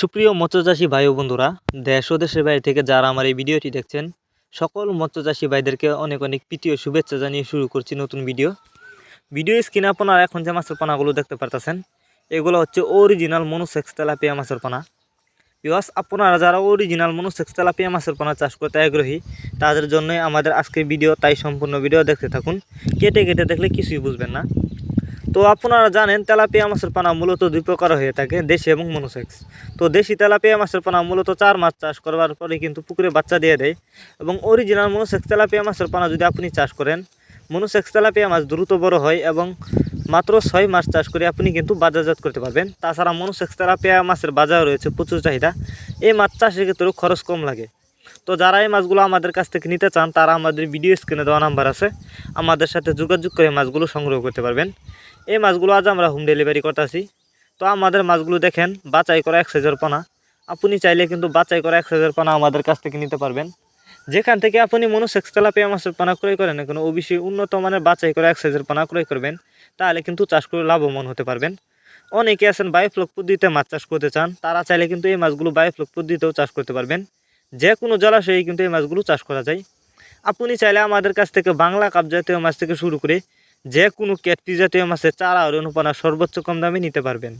সুপ্রিয় মৎস্যচাষী ভাই ও বন্ধুরা, দেশ ও দেশের বাইরে থেকে যারা আমার এই ভিডিওটি দেখছেন, সকল মৎস্যচাষী ভাইদেরকে অনেক অনেক প্রীতি ও শুভেচ্ছা জানিয়ে শুরু করছি নতুন ভিডিও। ভিডিও স্ক্রিনে আপনারা এখন যে মাছের পানাগুলো দেখতে পারতেছেন, এগুলো হচ্ছে অরিজিনাল মনোসেক্স তেলাপিয়া মাছের পানা। বিকজ আপনারা যারা অরিজিনাল মনোসেক্স তেলাপিয়া মাছের পানা চাষ করতে আগ্রহী, তাদের জন্যই আমাদের আজকের ভিডিও, তাই সম্পূর্ণ ভিডিও দেখতে থাকুন। কেটে কেটে দেখলে কিছুই বুঝবেন না। তো আপনারা জানেন, তেলাপিয়া মাছের পানা মূলত দুই প্রকার হয়ে থাকে, দেশি এবং মনোসেক্স। তো দেশি তেলাপিয়া মাছের পানা মূলত চার মাছ চাষ করবার পরে কিন্তু পুকুরে বাচ্চা দিয়ে দেয় এবং অরিজিনাল মনোসেক্স তেলাপিয়া মাছের পানা যদি আপনি চাষ করেন, মনোসেক্স তেলাপিয়া মাছ দ্রুত বড় হয় এবং মাত্র ছয় মাস চাষ করে আপনি কিন্তু বাজারজাত করতে পারবেন। তাছাড়া মনোসেক্স তেলাপিয়া মাছের বাজার রয়েছে প্রচুর চাহিদা। এই মাছ চাষের ক্ষেত্রেও খরচ কম লাগে। তো যারা এই মাছগুলো আমাদের কাছ থেকে নিতে চান, তারা আমাদের ভিডিও স্ক্রিনে দেওয়া নাম্বার আছে। আমাদের সাথে যোগাযোগ করে মাছগুলো সংগ্রহ করতে পারবেন। এই মাছগুলো আজ আমরা হোম ডেলিভারি করতেছি। তো আমাদের মাছগুলো দেখেন, বাছাই করা এক সাইজের পানা। আপনি চাইলে কিন্তু বাছাই করা এক সাইজের পানা আমাদের কাছ থেকে নিতে পারবেন। যেখান থেকে আপনি মনোসেক্স তেলাপিয়া মাছের পানা ক্রয় করেন কোনো অবশ্যই উন্নত মানের বাছাই করা এক সাইজের পানা ক্রয় করবেন। তাহলে কিন্তু চাষ করে লাভবান হতে পারবেন। অনেকে আছেন বায়োফ্লক পদ্ধতিতে মাছ চাষ করতে চান, তারা চাইলে কিন্তু এই মাছগুলো বায়োফ্লক পদ্ধতিতেও চাষ করতে পারবেন। যে কোনো জলাশয়ে কিন্তু এই মাছগুলো চাষ করা যায়। আপনি চাইলে আমাদের কাছ থেকে বাংলা কাপ জাতীয় মাছ থেকে শুরু করে যে কোনো ক্যাটফি জাতীয় মাছের চারা আর অনুপানা সর্বোচ্চ কম দামে নিতে পারবেন।